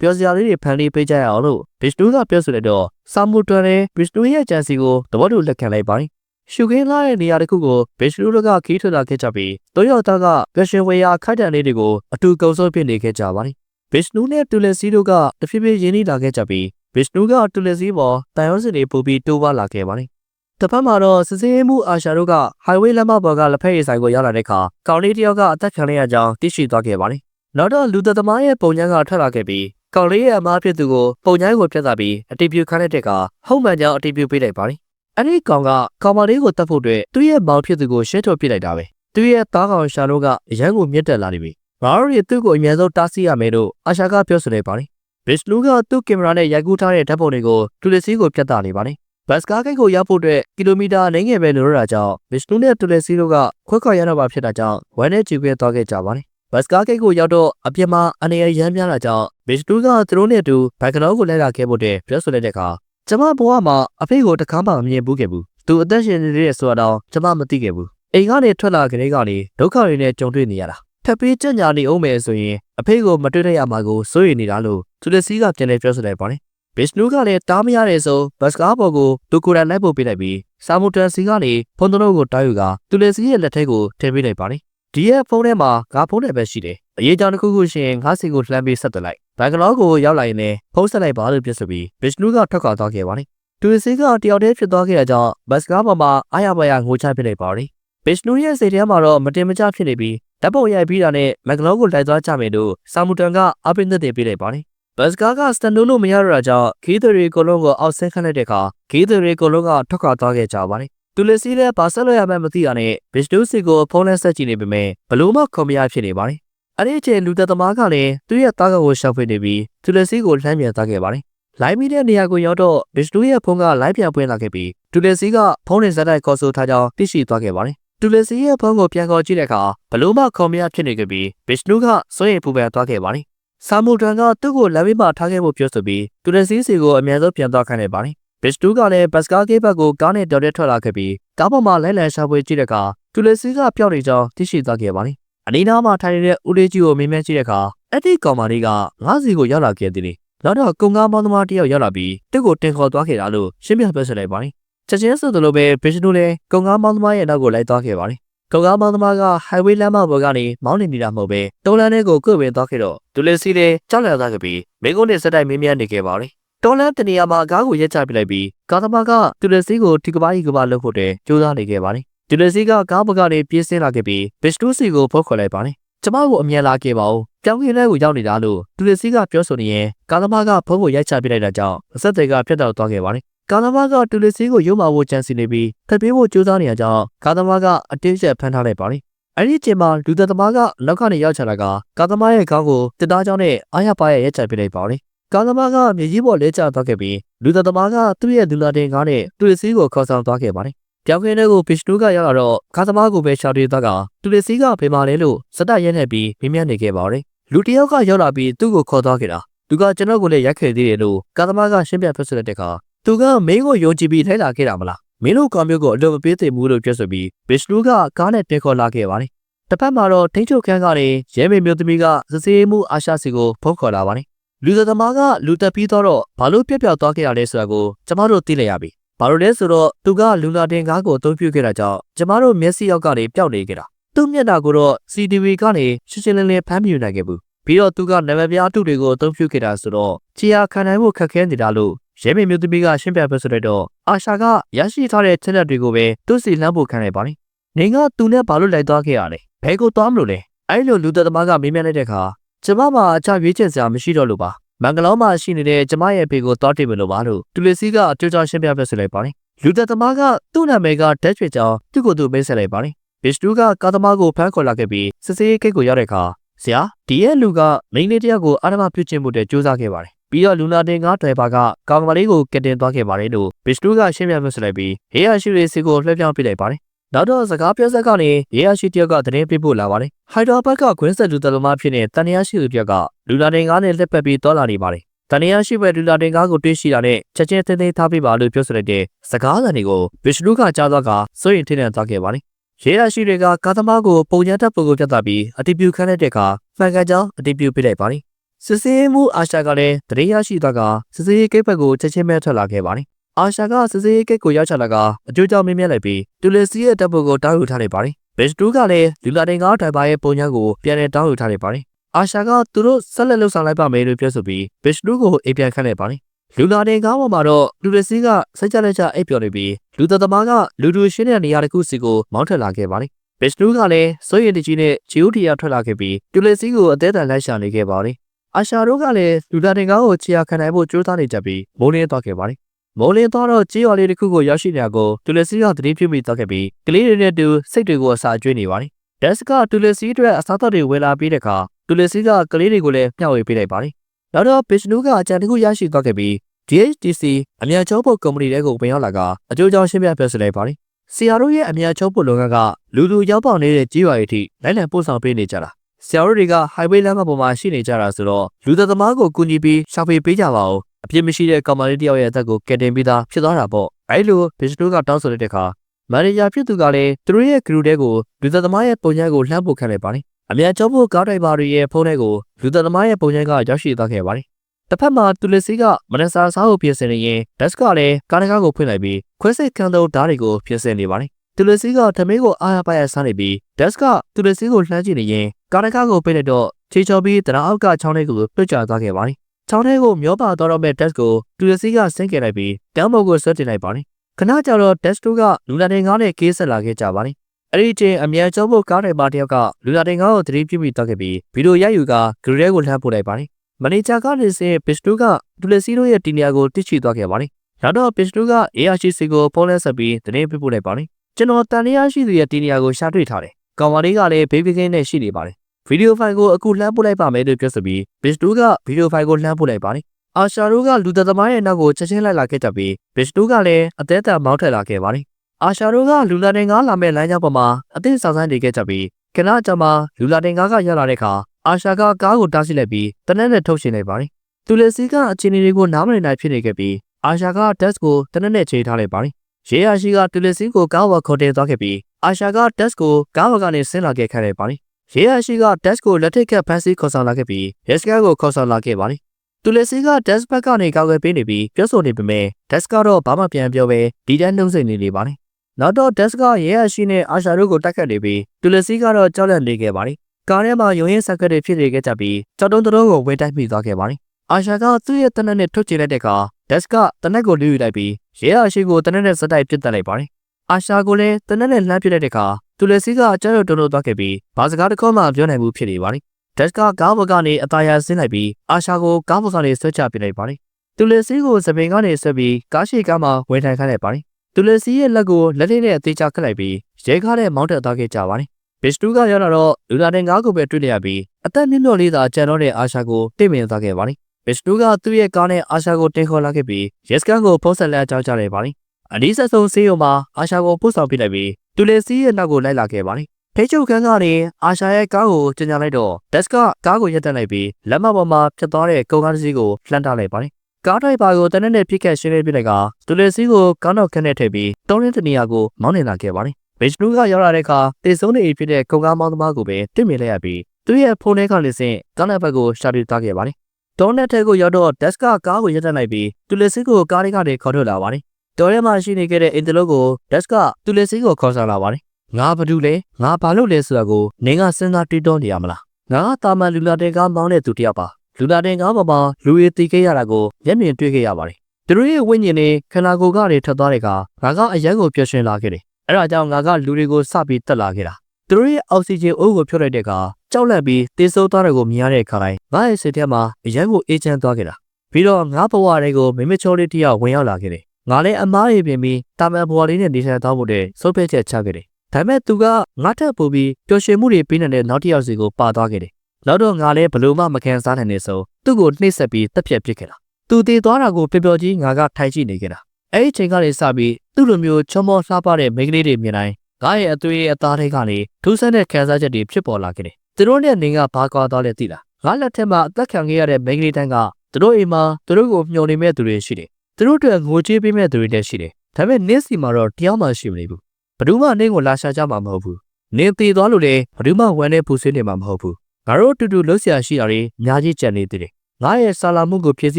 ပျော်စရာလေးတွေဖန်လေးပေးကြရအောင်လို့ဘစ်နူးကပြောဆိုလိုက်တော့ဆာမူတွန်နဲ့ဘစ်နူးရဲ့ဂျန်စီကိုတဘောတူလက်ခံလိုက်ပါတယ်။ရှုခင်းလာတဲ့နေရာတစ်ခုကိုဘစ်နူးတို့ကခီးထွက်လာခဲ့ကြပြီးတိုယောတာကပျော်ရွှင်ဝေယာခိုက်တန်လေးတွေကိုအတူကုံဆုံးဖြစ်နေခဲ့ကြပါတယ်။ဘစ်နူးနဲ့တူလစီတို့ကတဖြည်းဖြည်းရင်းနှီးလာခဲ့ကြပြီးဘစ်နူးကတူလစီပေါ်တန်ရုံးစစ်တွေပို့ပြီးတိုးပွားလာခဲ့ပါတယ်။တစ်ဖက်မှာတော့စစ်စေးမှုအာရှာတို့က highway လမ်းမပေါ်ကလက်ဖက်ရည်ဆိုင်ကိုရောက်လာတဲ့အခါကောင်လေးတစ်ယောက်ကအသက်ခံရကြောင်းသိရှိသွားခဲ့ပါတယ်။ နောက်တော့လူသက်သမားရဲ့ပုံညံကထွက်လာခဲ့ပြီးကောင်လေးရဲ့အမားဖြစ်သူကိုပုံညံကိုပြတ်သားပြီးအတိပြုခန်းတဲ့ကဟုတ်မှန်ကြောင်းအတိပြုပေးလိုက်ပါတယ်။အဲ့ဒီကောင်ကကောင်မလေးကိုတတ်ဖို့အတွက်သူ့ရဲ့မောင်ဖြစ်သူကိုရှင်းထုတ်ပြလိုက်တာပဲ။သူ့ရဲ့သားကောင်ရှာတို့ကအရန်ကိုမြင့်တက်လာနေပြီ။ငါတို့တွေသူ့ကိုအများဆုံးတားဆီးရမယ်လို့အာရှာကပြောဆိုနေပါတယ်။ဘစ်လူကသူ့ကင်မရာနဲ့ရိုက်ကူးထားတဲ့ဓာတ်ပုံတွေကိုတူလစီကိုပြတ်သားနေပါတယ်။ဘတ်စကားကိတ်ကိုရောက်ဖို့အတွက်ကီလိုမီတာအနည်းငယ်ပဲလိုရတာကြောင့်ဘစ်လူနဲ့တူလစီတို့ကခွက်ခွာရတော့မှာဖြစ်တာကြောင့်ဝမ်းနဲ့ကြည့်ခွဲသွားခဲ့ကြပါတယ်။ ဘတ်စကားကိတ်ကိုရောက်တော့အပြစ်မှာအနေရရမ်းများတာကြောင့်ဘစ်လူကသူတို့နဲ့အတူဘန်ကလောကိုလိုက်လာခဲ့ဖို့အတွက်ပြောဆိုလိုက်တဲ့အခါကျမဘဝမှာအဖေကိုတခါမှမမြင်ဘူးခဲ့ဘူး။သူအသက်ရှင်နေတဲ့ဆိုတော့ကျမမသိခဲ့ဘူး။အိမ်ကနေထွက်လာကြတဲ့ကနေဒုက္ခတွေနဲ့ကြုံတွေ့နေရတာ။ထပ်ပြီးကြံ့ညာနေအောင်မယ်ဆိုရင်အဖေကိုမတွေ့ရရမှာကိုစိုးရိမ်နေတာလို့သူလက်စီကပြန်လဲပြောဆိုလိုက်ပါတယ်။ဘစ်နူးကလည်းတားမရတဲ့ဆိုဘတ်စကားဘော်ကိုသူကိုယ်တိုင်လိုက်ပို့ပေးလိုက်ပြီးစာမူတန်စီကနေဖုန်းတို့ကိုတားယူကသူလက်စီရဲ့လက်ထဲကိုထည့်ပေးလိုက်ပါတယ်။ ဒီရဲ့ဖုန်းထဲမှာငါဖုန်းနဲ့ပဲရှိတယ်။အရေးကြောင်းတစ်ခုခုရှင်ငါစီကိုလှမ်းပေးဆက်သွက်လိုက်။ဘန်ကလောကိုရောက်လာရင်လည်းဖုန်းဆက်လိုက်ပါလို့ပြောဆိုပြီးဘစ်နူးကထွက်ခွာသွားခဲ့ပါတယ်။သူစီကတယောက်တည်းဖြစ်သွားခဲ့တဲ့ကြောင့်ဘတ်စကားပေါ်မှာအားရပါရငိုချဖြစ်နေပါတယ်။ဘစ်နူးရဲ့စိတ်ထဲမှာတော့မတင်မကျဖြစ်နေပြီးဓာတ်ပုံရိုက်ပြီးတာနဲ့မက်ကလောကိုလိုက်သွားကြမယ်လို့ဆာမူတန်ကအပိနသက်တင်ပေးလိုက်ပါတယ်။ဘတ်စကားကစတန်ဒိုလို့မရတော့တာကြောင့်ဂီးသူတွေကိုလုံးကိုအောက်ဆင်းခန့်လိုက်တဲ့အခါဂီးသူတွေကိုလုံးကထွက်ခွာသွားခဲ့ကြပါတယ်။ သူလက်စီးလည်းဘာဆက်လို့ရမှန်းမသိတာနဲ့ဘစ်ဒူးစီကိုဖုန်းနဲ့ဆက်ကြည့်နေပေမဲ့ဘလို့မှခွန်မရဖြစ်နေပါတယ်။အဲ့ဒီအချိန်လူသက်သမားကလည်းသူ့ရဲ့တားကကိုရှောက်ဖွေနေပြီးသူလက်စီကိုလှမ်းပြန်သွားခဲ့ပါတယ်။လိုင်းမီတဲ့နေရာကိုရောက်တော့ဘစ်ဒူးရဲ့ဖုန်းကလိုင်းပြန်ပွင့်လာခဲ့ပြီးသူလက်စီကဖုန်းနဲ့ဇက်တိုက်ခေါ်ဆိုထားကြောင်းသိရှိသွားခဲ့ပါတယ်။တူလစီရဲ့ဖုန်းကိုပြန်ခေါ်ကြည့်တဲ့အခါဘလို့မှခေါ်မရဖြစ်နေခဲ့ပြီးဘစ်နူးကစွန့်ရည်ပူပန်သွားခဲ့ပါတယ်။ဆာမူဒန်ကသူ့ကိုလက်ဝဲမှာထားခဲ့ဖို့ပြောဆိုပြီးတူလစီစီကိုအမြန်ဆုံးပြန်သွားခိုင်းလိုက်ပါတယ်။ ဘစ်နူးကလည်းဘတ်စကားကေးဘက်ကိုကားနဲ့တော်တဲ့ထွက်လာခဲ့ပြီးကားပေါ်မှာလဲလည်ရှာဖွေကြည့်တဲ့အခါတူလစီကပျောက်နေကြောင်းသိရှိသွားခဲ့ပါတယ်။အနီးနားမှာထိုင်နေတဲ့ဦးလေးကြီးကိုမေးမြန်းကြည့်တဲ့အခါအဲ့ဒီကောင်မလေးကငါးစီကိုရောက်လာခဲ့သည်လေနောက်တော့ကုံကားမောင်းသမားတစ်ယောက်ရောက်လာပြီးတစ်ကိုတင်ခေါ်သွားခဲ့တာလို့ရှင်းပြပြောဆိုလိုက်ပါတယ်ချက်ချင်းဆိုသလိုပဲဘစ်ရှ်နိုလည်းကုံကားမောင်းသမားရဲ့နောက်ကိုလိုက်သွားခဲ့ပါတယ်ကုံကားမောင်းသမားက highway လမ်းမပေါ်ကနေမောင်းနေနေတာမဟုတ်ပဲတောလမ်းထဲကိုကုတ်ဝင်သွားခဲ့တော့ဒူလက်စီလည်းကြောက်လန့်သွားခဲ့ပြီးမိကုန်းနဲ့စက်တိုက်မင်းမြန်းနေခဲ့ပါတယ် တောလမ်းတနေရာမှာကားကိုရက်ချပလိုက်ပြီးကားသမားကဒူလက်စီကိုဒီကဘာကြီးကဘာလှုပ်ဖို့တဲ့ကြိုးစားနေခဲ့ပါတယ်ဒူလက်စီကကားပေါ်ကနေပြေးဆင်းလာခဲ့ပြီးဘစ်ရှ်နိုစီကိုဖုတ်ခေါ်လိုက်ပါတယ်ကျမကိုအမြန်လာခဲ့ပါဦးပြောင်းခင်းထဲကိုရောက်နေတာလို့ဒူလက်စီကပြောဆိုနေရင်ကားသမားကဖုန်းကိုရိုက်ချပလိုက်တာကြောင့်အဆက်တွေကပြတ်တောက်သွားခဲ့ပါတယ်ကာသမားကတူလီစီကိုရုံမာဖို့ကြံစီနေပြီးဖက်ပေးဖို့ကြိုးစားနေရကြောင်းကာသမားကအတင်းကျပ်ဖမ်းထားလိုက်ပါတယ်။အဲဒီအချိန်မှာလူသက်သမားကနောက်ကနေရောက်ချလာကကာသမားရဲ့ခေါင်းကိုတစ်သားကြောင်းနဲ့အားရပါရဲ့ရက်ချပြလိုက်ပါတယ်။ ကာသမားကမြေကြီးပေါ်လဲကျသွားခဲ့ပြီးလူသက်သမားကသူ့ရဲ့ဒူလာတင်ကားနဲ့တူလီစီကိုခေါ်ဆောင်သွားခဲ့ပါတယ်။ပြောင်းခင်းတဲ့ကိုဘစ်ရှ်နူးကရောက်လာတော့ကာသမားကိုပဲရှောက်ပြေးသွားကတူလီစီကဖေးမာလဲလို့စက်တရဲနေပြီးမင်းမြတ်နေခဲ့ပါတယ်။လူတစ်ယောက်ကရောက်လာပြီးသူ့ကိုခေါ်သွားခဲ့တာ။သူကကျွန်တော်ကိုလည်းရက်ခဲ့သေးတယ်လို့ကာသမားကရှင်းပြပြောဆိုတဲ့အခါသူကမင်းကိုယုံကြည်ပြီးထိုင်လာခဲ့တာမလားမင်းတို့ကောင်မျိုးကိုအလုပ်မပေးသင့်ဘူးလို့ပြောဆိုပြီးဘစ်ရှ်လူးကကားနဲ့တင်ခေါ်လာခဲ့ပါတယ်တစ်ဖက်မှာတော့ထိန်းချုပ်ခန်းကနေရဲမေမျိုးသမီးကစစေးမှုအာရှစီကိုဖုန်းခေါ်လာပါတယ် လူသမားကလူတက်ပြီးတော့ဘာလို့ပြက်ပြောက်သွားခဲ့ရလဲဆိုတာကိုကျမတို့သိလိုက်ရပြီဘာလို့လဲဆိုတော့သူကလူလာတင်ကားကိုအသုံးပြုခဲ့တာကြောင့်ကျမတို့မျက်စိရောက်ကနေပျောက်နေခဲ့တာသူ့မျက်နှာကိုတော့ CCTV ကနေရှင်းရှင်းလင်းလင်းဖမ်းမိနိုင်ခဲ့ဘူးပြီးတော့သူကနာမည်ပြားအတုတွေကိုအသုံးပြုခဲ့တာဆိုတော့ချီယာခံနိုင်ဖို့ခက်ခဲနေတာလို့ရဲမေမျိုးသမီးကရှင်းပြပြောဆိုလိုက်တော့အာရှာကရရှိထားတဲ့ချက်လက်တွေကိုပဲသူ့စီလှမ်းဖို့ခံလိုက်ပါလိမ့်။နေကသူနဲ့ဘာလို့လိုက်သွားခဲ့ရလဲ။ဘဲကိုသွားမလို့လဲ။အဲ့လိုလူသက်သမားကမေးမြန်းလိုက်တဲ့အခါ ကျမမှာအချရွေးချက်စရာမရှိတော့လို့ပါ။မင်္ဂလောမှာရှိနေတဲ့ကျမရဲ့ဖေကိုသွားတင်မလို့ပါလို့တူလီစီကအကြိုးကြောင့်ရှင်းပြပြောဆိုလိုက်ပါလိမ့်။လူသက်သမားကသူ့နာမည်ကဓာတ်ရွှေကြောင့်သူ့ကိုယ်သူမိတ်ဆက်လိုက်ပါလိမ့်။ဘစ်စတူကကာသမားကိုဖမ်းခေါ်လာခဲ့ပြီးစစ်စေးကိတ်ကိုရောက်တဲ့အခါဆရာဒီရဲ့လူကမိန်းလေးတယောက်ကိုအာရမပြုတ်ချင်းမှုတဲ့စူးစမ်းခဲ့ပါတယ်ပြီးတော့လူနာတင်ကားဒရိုင်ဘာကကောင်မလေးကိုကက်တင်သွားခဲ့ပါတယ်လို့ဘစ်စတူကရှင်းပြပြဆိုလိုက်ပြီးဟေးယာရှိရေးစီကိုလွှဲပြောင်းပြလိုက်ပါတယ် နောက်တော့စကားပြောဆက်ကနေဟေးယာရှိတယောက်ကသတင်းပေးပို့လာပါတယ်ဟိုက်ဒရာဘတ်ကခွင်းဆက်လူတလုံးမဖြစ်တဲ့တန်ရရှိသူတယောက်ကလူနာတင်ကားနဲ့လက်ပတ်ပြီးတော်လာနေပါတယ်တန်ရရှိပဲလူနာတင်ကားကိုတွေ့ရှိတာနဲ့ချက်ချင်းတင်းတင်းထားပေးပါလို့ပြောဆိုလိုက်တဲ့စကားသံတွေကိုဘစ်စတူကကြားသွားကစိုးရင်ထင်းထန်သွားခဲ့ပါတယ်ရဲရရှိတွေကကာသမားကိုပုံညာတက်ပုံကိုပြတ်တာပြီးအတိပြုခန်းလိုက်တဲ့အခါမှန်ကန်ကြောင်းအတိပြုပြလိုက်ပါတယ်စစ်စေးမှုအာရှာကလည်းတရေရရှိသွားကစစ်စေးကိတ်ဘက်ကိုချက်ချင်းပဲထွက်လာခဲ့ပါတယ်။ အာရှာကစစ်စေးကိတ်ကိုရောက်ချလာကအကျိုးကြောင့်မင်းမြတ်လိုက်ပြီးတူလီစီရဲ့တပ်ဖို့ကိုတောင်းယူထားလိုက်ပါတယ်။ဘစ်တူးကလည်းလူလာတင်ကားဒိုင်ဘာရဲ့ပုံညာကိုပြန်လည်တောင်းယူထားလိုက်ပါတယ်။အာရှာကသူတို့ဆက်လက်လှုပ်ဆောင်လိုက်ပါမယ်လို့ပြောဆိုပြီးဘစ်တူးကိုအိမ်ပြန်ခန့်လိုက်ပါတယ်။လူလာတင်ကားပေါ်မှာတော့လူလီစီကစိတ်ကြလက်ကြအိပ်ပျော်နေပြီးလူသက်သမားကလူတူရှင်းတဲ့နေရာတစ်ခုစီကိုမောင်းထွက်လာခဲ့ပါတယ်။ဘစ်တူးကလည်းစိုးရိမ်တကြီးနဲ့ဂျီယိုတီယာထွက်လာခဲ့ပြီးတူလီစီကိုအသေးအံလိုက်ရှာနေခဲ့ပါတယ်။အာရှာတို့ကလည်းလူလာတင်ကားကိုခြေရာခံနိုင်ဖို့ကြိုးစားနေကြပြီးမိုးလင်းသွားခဲ့ပါတယ်။ မိုးလင်းသွားတော့ကြေးရွာလေးတစ်ခုကိုရောက်ရှိနေကိုတူလီစီကတတိပြုမိသွားခဲ့ပြီးကလေးတွေနဲ့တူစိတ်တွေကိုအစာကျွေးနေပါတယ်။ဒက်စကတူလီစီအတွက်အစားအသောက်တွေဝယ်လာပြီးတဲ့အခါတူလီစီကကလေးတွေကိုလည်းမျှဝေပေးလိုက်ပါတယ်။နောက်တော့ဘစ်နူးကအကြံတစ်ခုရရှိသွားခဲ့ပြီး DHTC အမြန်ချောဖို့ကုမ္ပဏီတွေကိုဝင်ရောက်လာကအကျိုးကြောင့်ရှင်းပြပြောဆိုလိုက်ပါတယ်။ဆီယာတို့ရဲ့အမြန်ချောဖို့လုပ်ငန်းကလူလူရောက်ပေါက်နေတဲ့ကြေးရွာတွေထိလိုက်လံပို့ဆောင်ပေးနေကြတာ။ဆီယာတို့တွေက highway လမ်းမပေါ်မှာရှိနေကြတာဆိုတော့လူသက်သမားကိုကူညီပြီးရှာဖွေပေးကြပါဦး။ အပြစ်မရှိတဲ့ကောင်မလေးတယောက်ရဲ့အသက်ကိုကယ်တင်ပေးတာဖြစ်သွားတာပေါ့။အဲဒီလိုဘစ်နူးကတောင်းဆိုလိုက်တဲ့အခါမန်နေဂျာဖြစ်သူကလည်းသူတို့ရဲ့ဂရုတဲကိုလူသက်သမားရဲ့ပုံစံကိုလှမ်းပို့ခံလိုက်ပါတယ်။အမြန်ချောဖို့ကားဒိုင်ဘာတွေရဲ့ဖုန်းထဲကိုလူသက်သမားရဲ့ပုံစံကရောက်ရှိသွားခဲ့ပါတယ်။တစ်ဖက်မှာတူလစ်စီကမနက်စာစားဖို့ပြင်ဆင်နေရင်ဒက်စကလည်းကားတကားကိုဖွင့်လိုက်ပြီးခွဲစိတ်ကန်တုံးဓာတ်တွေကိုပြင်ဆင်နေပါတယ်။တူလစ်စီကထမင်းကိုအားရပါရစားနေပြီးဒက်စကတူလစ်စီကိုလှမ်းကြည့်နေရင်ကားတကားကိုပိတ်လိုက်တော့ချေချော်ပြီးတရာအောက်ကချောင်းလေးကိုပြတ်ကျသွားခဲ့ပါတယ်။ ချောင်းလေးကိုမျောပါတော့တော့မဲ့ဒက်စကိုတူလစ်စီကဆင်းခဲ့လိုက်ပြီးတောင်းပေါ်ကိုဆွတ်တင်လိုက်ပါတယ်။ခဏကြာတော့ဒက်စတူကလူလာတင်ကားနဲ့ကေးဆက်လာခဲ့ကြပါတယ်။အဲ့ဒီချိန်အမြန်ကျောဖို့ကားတိုင်ပါတယောက်ကလူလာတင်ကားကိုသတိပြုမိတော့ခဲ့ပြီးဗီဒီယိုရိုက်ယူကဂရီရဲကိုလှမ်းပို့လိုက်ပါတယ်။မန်နေဂျာကနေစင်ပစ်တူကဒူလက်စီတို့ရဲ့တီနီယာကိုတစ်ချီသွားခဲ့ပါတယ်။နောက်တော့ပစ်တူက ARCC ကိုဖုန်းလဲဆက်ပြီးသတင်းပေးပို့လိုက်ပါတယ်။ကျွန်တော်တန်လျာရှိသူရဲ့တီနီယာကိုရှာတွေ့ထားတယ်။ကောင်မလေးကလည်းဘေးဘီကင်းနဲ့ရှိနေပါတယ်။ ဗီဒီယိုဖိုင်ကိုအခုလှမ်းပို့လိုက်ပါမယ်လို့ပြောဆိုပြီးပစ်တူကဗီဒီယိုဖိုင်ကိုလှမ်းပို့လိုက်ပါတယ်။အာရှာတို့ကလူသက်သမားရဲ့နောက်ကိုချက်ချင်းလိုက်လာခဲ့ကြပြီးပစ်တူကလည်းအသေးအံမောင်းထက်လာခဲ့ပါတယ်။အာရှာတို့ကလူလာတင်ကားလာမဲ့လမ်းကြောင်းပေါ်မှာအသင်းဆောင်ဆိုင်နေခဲ့ကြပြီးခဏကြာမှလူလာတင်ကားကရောက်လာတဲ့အခါအာရှာကကားကိုတားဆီးလိုက်ပြီးတနက်နဲ့ထုတ်ရှင်လိုက်ပါတယ်။သူလည်းစီကအခြေအနေတွေကိုနားမလည်နိုင်ဖြစ်နေခဲ့ပြီးအာရှာကဒက်စ်ကိုတနက်နဲ့ချိန်ထားလိုက်ပါတယ်။ရေယာရှိကတူလက်စီကိုကားဝါခေါ်တင်သွားခဲ့ပြီးအာရှာကဒက်စ်ကိုကားဝါကနေဆင်းလာခဲ့ခိုင်းလိုက်ပါတယ်။ ရေယာရှိကဒက်စ်ကိုလက်ထိတ်ကပ်ဖမ်းဆီးခေါ်ဆောင်လာခဲ့ပြီးရက်စကန်ကိုခေါ်ဆောင်လာခဲ့ပါတယ်။တူလက်စီကဒက်စ်ဘက်ကနေကောက်ွယ်ပေးနေပြီးပြောဆိုနေပေမဲ့ဒက်စ်ကတော့ဘာမှပြန်ပြောပဲဒီတန်းနှုံးစိတ်နေနေပါတယ်နောက်တော့ဒက်စ်ကရဲရရှိနဲ့အာရှာတို့ကိုတိုက်ခတ်နေပြီးတူလက်စီကတော့ကြောက်လန့်နေခဲ့ပါတယ်ကားထဲမှာရုံရင်ဆက်ကတွေဖြစ်နေခဲ့ကြပြီးကြောက်တုံးတုံးကိုဝင်တိုက်မိသွားခဲ့ပါတယ်အာရှာကသူ့ရဲ့တနက်နဲ့ထုတ်ချလိုက်တဲ့အခါဒက်စ်ကတနက်ကိုလူယူလိုက်ပြီးရဲရရှိကိုတနက်နဲ့စက်တိုက်ပစ်တက်လိုက်ပါတယ်အာရှာကိုလည်းတနက်နဲ့လှမ်းပစ်လိုက်တဲ့အခါ တူလက်စီကအကြောက်ရွံ့တုံးလို့သွားခဲ့ပြီးဘာစကားတစ်ခေါက်မှပြောနိုင်မှုဖြစ်နေပါတယ်ဒက်ကကားဘက်ကနေအသားရဆင်းလိုက်ပြီးအာရှာကိုကားဘက်ကနေဆွဲချပစ်လိုက်ပါတယ်။တူလစီကိုစပင်ကနေဆွဲပြီးကားရှိကားမှာဝင်ထိုင်ခိုင်းလိုက်ပါတယ်။တူလစီရဲ့လက်ကိုလက်လေးနဲ့အသေးချခတ်လိုက်ပြီးရဲကားနဲ့မောင်းတက်သွားခဲ့ကြပါတယ်။ဘစ်စတူကရောက်လာတော့လူလာတဲ့ငါးကိုပဲတွေ့လိုက်ရပြီးအသက်မြင့်မြတ်လေးသာကြံတော့တဲ့အာရှာကိုတိတ်မြင်သွားခဲ့ပါတယ်။ဘစ်စတူကသူ့ရဲ့ကားနဲ့အာရှာကိုတင်ခေါ်လာခဲ့ပြီးရဲစကန်ကိုဖုံးဆက်လက်ကြောက်ကြလိုက်ပါတယ်။ အဒီဆက်ဆုံးဆေးရုံမှာအာရှာကိုပို့ဆောင်ပြလိုက်ပြီးတူလစီရဲ့နောက်ကိုလိုက်လာခဲ့ပါတယ်။ထိချုပ်ခန်းကနေအာရှာရဲ့ကားကိုကျင်ညာလိုက်တော့ဒက်ကကားကိုရပ်တန့်လိုက်ပြီးလက်မပေါ်မှာဖြတ်သွားတဲ့ကုန်ကားတစ်စီးကိုလှမ်းထားလိုက်ပါတယ်။ကားတိုက်ပါကိုတနက်နဲ့ပြစ်ခတ်ရှင်းလင်းပြလိုက်ကတူလစီကိုကောင်းတော့ခန်းနဲ့ထည့်ပြီးတုံးရင်းတနေရာကိုမောင်းနေလာခဲ့ပါတယ်။ဘစ်နူးကရောက်လာတဲ့အခါတေဆုံးနေဖြစ်တဲ့ကုန်ကားမောင်းသမားကိုပဲတွေ့မြင်လိုက်ရပြီးသူ့ရဲ့ဖုန်းထဲကလစ်စင်ကောင်းတဲ့ဘက်ကိုရှာတွေ့သွားခဲ့ပါတယ်။တောနဲ့ထဲကိုရောက်တော့ဒက်ကကားကိုရပ်တန့်လိုက်ပြီးတူလစီကိုကားထဲကနေခေါ်ထုတ်လာပါတယ်။ တော်ထဲမှာရှိနေခဲ့တဲ့အင်တလုတ်ကိုဒက်ကတူလစီကိုခေါ်ဆောင်လာပါတယ်။ငါဘာလို့လဲငါဘာလို့လဲဆိုတာကိုနင်းကစဉ်းစားတွေးတောနေရမလားငါကတာမန်လူလာတဲ့ကားမောင်းတဲ့သူတစ်ယောက်ပါလူလာတဲ့ကားပေါ်မှာလူရည်တီးခဲ့ရတာကိုမျက်မြင်တွေ့ခဲ့ရပါတယ်သူတို့ရဲ့ဝိညာဉ်တွေခန္ဓာကိုယ်ကနေထွက်သွားတဲ့အခါငါကအရန်ကိုပျော်ရွှင်လာခဲ့တယ်အဲ့ဒါကြောင့်ငါကလူတွေကိုစပြီးတက်လာခဲ့တာသူတို့ရဲ့အောက်ဆီဂျင်အိုးကိုဖြုတ်လိုက်တဲ့အခါကြောက်လန့်ပြီးတေးဆိုးသွားတဲ့ကိုမြင်ရတဲ့အခါတိုင်းငါရဲ့စိတ်ထဲမှာအရန်ကိုအေးချမ်းသွားခဲ့တာပြီးတော့ငါဘဝတွေကိုမိမချောလေးတစ်ယောက်ဝင်ရောက်လာခဲ့တယ် ငါလည်းအမားရေပြင်ပြီးတာမန်ဘဝလေးနဲ့နေထိုင်သွားဖို့တဲ့စိုးဖိတ်ချက်ချခဲ့တယ်ဒါပေမဲ့သူကငါထက်ပိုပြီးပျော်ရွှင်မှုတွေပေးနေတဲ့နောက်တစ်ယောက်စီကိုပါသွားခဲ့တယ်။နောက်တော့ငါလည်းဘလို့မှမခံစားနိုင်နေဆိုသူ့ကိုနှိပ်စက်ပြီးတက်ပြက်ပစ်ခဲ့တာ။သူတည်သွားတာကိုပျော်ပျော်ကြီးငါကထိုင်ကြည့်နေခဲ့တာ။အဲ့ဒီချိန်ကနေစပြီးသူ့လိုမျိုးချောမောလှပတဲ့မိန်းကလေးတွေမြင်တိုင်းငါရဲ့အသွေးအသားတွေကနေထူးဆန်းတဲ့ခံစားချက်တွေဖြစ်ပေါ်လာခဲ့တယ်။သူတို့နဲ့နေကဘာကွာသွားလဲသိလား။ငါလက်ထက်မှာအသက်ခံခဲ့ရတဲ့မိန်းကလေးတိုင်းကသူတို့အိမ်မှာသူတို့ကိုမျှော်နေမဲ့သူတွေရှိတယ်။ သူတို့အတွက်ငိုကြွေးပေးမဲ့သူတွေလည်းရှိတယ်။ဒါပေမဲ့နင်းစီမှာတော့တရားမှရှိမနေဘူး။ဘယ်သူမှနင်းကိုလာရှာကြမှာမဟုတ်ဘူး။နင်းတည်သွားလို့လေဘယ်သူမှဝမ်းနဲ့ပူဆွေးနေမှာမဟုတ်ဘူး။ငါတို့အတူတူလှုပ်ရှားရှိတာတွေအများကြီးကြံနေသေးတယ်။ငါရဲ့ဆာလာမှုကိုဖြည့်ဆ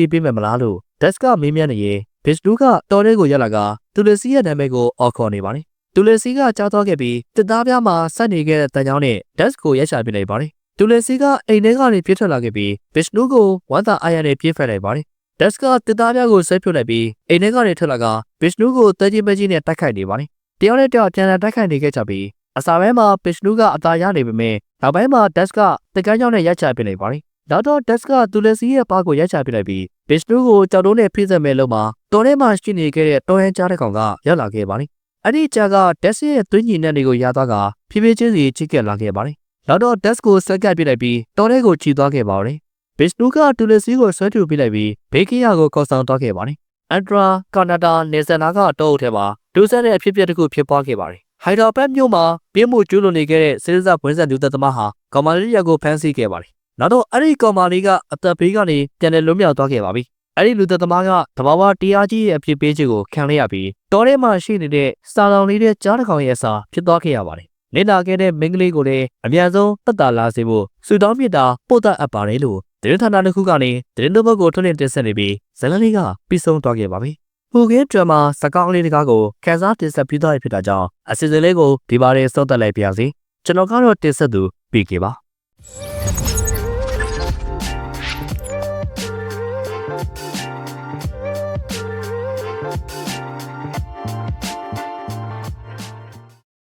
ည်းပေးမယ်မလားလို့ဒက်စကမေးမြန်းနေရင်ဘစ်လူကတော်တဲ့ကိုရက်လာကတူလစီရဲ့နာမည်ကိုအော်ခေါ်နေပါတယ်။တူလစီကကြားသွားခဲ့ပြီးတစ်သားပြားမှာဆက်နေခဲ့တဲ့တန်ကြောင်းနဲ့ဒက်စကိုရက်ချပြလိုက်ပါတယ်။တူလစီကအိမ်ထဲကနေပြေးထွက်လာခဲ့ပြီးဘစ်လူကိုဝမ်းသာအားရနဲ့ပြေးဖက်လိုက်ပါတယ်။ ဒက်စကတစ်သားပြားကိုဆွဲဖြုတ်လိုက်ပြီးအိမ်ထဲကနေထွက်လာကဘစ်လူကိုတဲကြီးမကြီးနဲ့တိုက်ခိုက်နေပါတယ်။တယောက်နဲ့တယောက်ပြန်လာတိုက်ခိုက်နေခဲ့ကြပြီးအစာပိုင်းမှာဘစ်လူကအသာရနေပေမဲ့နောက်ပိုင်းမှာဒက်စကတကန်းကြောင်းနဲ့ရက်ချပြလိုက်ပါတယ်။နောက်တော့ဒက်စကတူလစီရဲ့ပါးကိုရက်ချပြလိုက်ပြီးဘစ်လူကိုကြောက်တုံးနဲ့ဖိစက်မဲ့လုံးမှာတော်ထဲမှာရှိနေခဲ့တဲ့တော်ဟန်ကြားတဲ့ကောင်ကရောက်လာခဲ့ပါတယ်။အဲ့ဒီကြားကဒက်စရဲ့သွင်းညီနဲ့တွေကိုရသွားကဖြည်းဖြည်းချင်းစီချိကက်လာခဲ့ပါတယ်။နောက်တော့ဒက်စကိုဆက်ကပ်ပြလိုက်ပြီးတော်ထဲကိုခြီသွားခဲ့ပါတယ်။ ဘစ်လူကတူလစီကိုဆွဲထုတ်ပြလိုက်ပြီးဘေကီယာကိုခေါ်ဆောင်သွားခဲ့ပါတယ်။အန်ဒရာကာနာဒါနေဇန်နာကတော့ထဲမှာဒူးဆန်တဲ့အဖြစ်အပျက်တစ်ခုဖြစ်ပွားခဲ့ပါတယ်။ဟိုက်ဒရာဘတ်မြို့မှာပြင်းမှုကျူးလွန်နေခဲ့တဲ့စစ်တပ်ဝင်ဆက်လူသက်သမားဟာကောင်မလေးရက်ကိုဖမ်းဆီးခဲ့ပါတယ်။နောက်တော့အဲ့ဒီကောင်မလေးကအသက်ဘေးကနေပြန်လည်လွတ်မြောက်သွားခဲ့ပါပြီ။အဲ့ဒီလူသက်သမားကတဘာဝတရားကြီးရဲ့အဖြစ်ပေးချက်ကိုခံလိုက်ရပြီးတော်ထဲမှာရှိနေတဲ့စာလောင်လေးတဲ့ကြားတစ်ကောင်ရဲ့အစာဖြစ်သွားခဲ့ရပါတယ်။နေလာခဲ့တဲ့မိန်းကလေးကိုလည်းအမြန်ဆုံးတက်တာလာစေဖို့စူတောင်းပြတာပို့တတ်အပ်ပါတယ်လို့ သတင်းဌာနတစ်ခုကနေသတင်းတစ်ပုဒ်ကိုထုတ်လွှင့်တင်ဆက်နေပြီးဇလန်လေးကပြီးဆုံးသွားခဲ့ပါပြီ။ဟိုကင်းဒရမာစကောင်းလေးတကားကိုခန်းစားတင်ဆက်ပြီးသားဖြစ်တာကြောင့်အစီအစဉ်လေးကိုဒီပါရဲစောတက်လိုက်ပါရစေ။ကျွန်တော်ကတော့တင်ဆက်သူ PK ပါ။